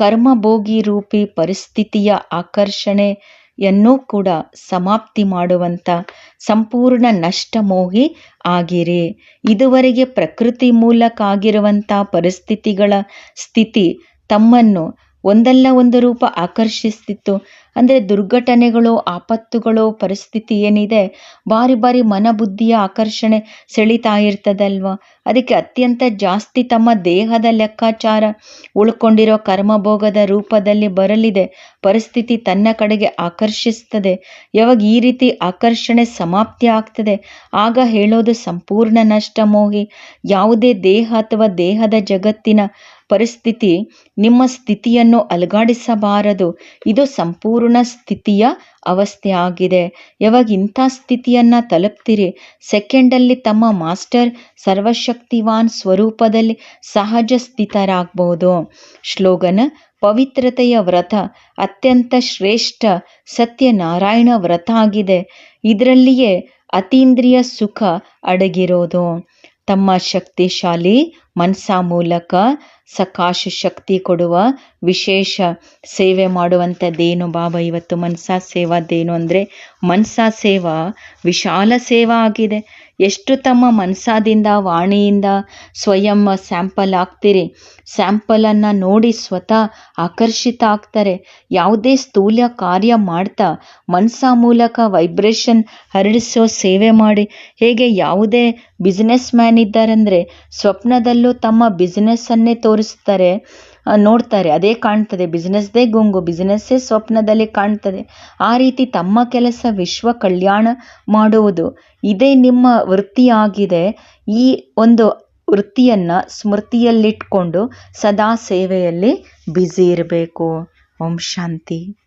ಕರ್ಮಭೋಗಿ ರೂಪಿ ಪರಿಸ್ಥಿತಿಯ ಆಕರ್ಷಣೆಯನ್ನೂ ಕೂಡ ಸಮಾಪ್ತಿ ಮಾಡುವಂಥ ಸಂಪೂರ್ಣ ನಷ್ಟಮೋಹಿ ಆಗಿರಿ. ಇದುವರೆಗೆ ಪ್ರಕೃತಿ ಮೂಲಕ ಆಗಿರುವಂಥ ಪರಿಸ್ಥಿತಿಗಳ ಸ್ಥಿತಿ ತಮ್ಮನ್ನು ಒಂದಲ್ಲ ಒಂದು ರೂಪ ಆಕರ್ಷಿಸ್ತಿತ್ತು. ಅಂದರೆ ದುರ್ಘಟನೆಗಳು, ಆಪತ್ತುಗಳು ಪರಿಸ್ಥಿತಿ ಏನಿದೆ, ಬಾರಿ ಬಾರಿ ಮನಬುದ್ಧಿಯ ಆಕರ್ಷಣೆ ಸೆಳೀತಾ ಇರ್ತದಲ್ವ? ಅದಕ್ಕೆ ಅತ್ಯಂತ ಜಾಸ್ತಿ ತಮ್ಮ ದೇಹದ ಲೆಕ್ಕಾಚಾರ ಉಳ್ಕೊಂಡಿರೋ ಕರ್ಮಭೋಗದ ರೂಪದಲ್ಲಿ ಬರಲಿದೆ. ಪರಿಸ್ಥಿತಿ ತನ್ನ ಕಡೆಗೆ ಆಕರ್ಷಿಸ್ತದೆ ಯಾವಾಗ ಈ ರೀತಿ ಆಕರ್ಷಣೆ ಸಮಾಪ್ತಿ ಆಗ್ತದೆ? ಆಗ ಹೇಳೋದು ಸಂಪೂರ್ಣ ನಷ್ಟ ಮೋಹಿ. ಯಾವುದೇ ದೇಹ ಅಥವಾ ದೇಹದ ಜಗತ್ತಿನ ಪರಿಸ್ಥಿತಿ ನಿಮ್ಮ ಸ್ಥಿತಿಯನ್ನು ಅಲುಗಾಡಿಸಬಾರದು. ಇದು ಸಂಪೂರ್ಣ ಸ್ಥಿತಿಯ ಅವಸ್ಥೆ ಆಗಿದೆ. ಯಾವಾಗ ಇಂಥ ಸ್ಥಿತಿಯನ್ನು ತಲುಪ್ತೀರಿ? ಸೆಕೆಂಡಲ್ಲಿ ತಮ್ಮ ಮಾಸ್ಟರ್ ಸರ್ವಶಕ್ತಿವಾನ್ ಸ್ವರೂಪದಲ್ಲಿ ಸಹಜ ಸ್ಥಿತರಾಗ್ಬೋದು ಶ್ಲೋಗನ ಪವಿತ್ರತೆಯ ವ್ರತ ಅತ್ಯಂತ ಶ್ರೇಷ್ಠ ಸತ್ಯನಾರಾಯಣ ವ್ರತ ಆಗಿದೆ. ಇದರಲ್ಲಿಯೇ ಅತೀಂದ್ರಿಯ ಸುಖ ಅಡಗಿರೋದು. ತಮ್ಮ ಶಕ್ತಿಶಾಲಿ ಮನ್ಸಾ ಮೂಲಕ ಸಕಾಶ ಶಕ್ತಿ ಕೊಡುವ ವಿಶೇಷ ಸೇವೆ ಮಾಡುವಂಥದ್ದೇನು ಬಾಬಾ? ಇವತ್ತು ಮನಸಾ ಸೇವಾದ್ದೇನು ಅಂದರೆ ಮನಸಾ ಸೇವಾ ವಿಶಾಲ ಸೇವಾ ಆಗಿದೆ. ಎಷ್ಟು ತಮ್ಮ ಮನಸಾದಿಂದ ವಾಣಿಯಿಂದ ಸ್ವಯಂ ಸ್ಯಾಂಪಲ್ ಆಗ್ತೀರಿ ಸ್ಯಾಂಪಲನ್ನು ನೋಡಿ ಸ್ವತಃ ಆಕರ್ಷಿತ ಆಗ್ತಾರೆ. ಯಾವುದೇ ಸ್ಥೂಲ ಕಾರ್ಯ ಮಾಡ್ತಾ ಮನಸ ಮೂಲಕ ವೈಬ್ರೇಷನ್ ಹರಡಿಸೋ ಸೇವೆ ಮಾಡಿ. ಹೇಗೆ ಯಾವುದೇ ಬಿಸ್ನೆಸ್ ಮ್ಯಾನ್ ಇದ್ದಾರಂದರೆ, ಸ್ವಪ್ನದಲ್ಲೂ ತಮ್ಮ ಬಿಸ್ನೆಸ್ಸನ್ನೇ ತೋರಿಸ್ತಾರೆ. ನೋಡ್ತಾರೆ. ಅದೇ ಕಾಣ್ತದೆ. ಬಿಸ್ನೆಸ್ದೇ ಗುಂಗು ಬಿಸ್ನೆಸ್ಸೇ ಸ್ವಪ್ನದಲ್ಲಿ ಕಾಣ್ತದೆ. ಆ ರೀತಿ ತಮ್ಮ ಕೆಲಸ ವಿಶ್ವ ಕಲ್ಯಾಣ ಮಾಡುವುದು. ಇದೇ ನಿಮ್ಮ ವೃತ್ತಿಯಾಗಿದೆ. ಈ ಒಂದು ವೃತ್ತಿಯನ್ನು ಸ್ಮೃತಿಯಲ್ಲಿಟ್ಕೊಂಡು ಸದಾ ಸೇವೆಯಲ್ಲಿ ಬ್ಯುಸಿ ಇರಬೇಕು. ಓಂ ಶಾಂತಿ.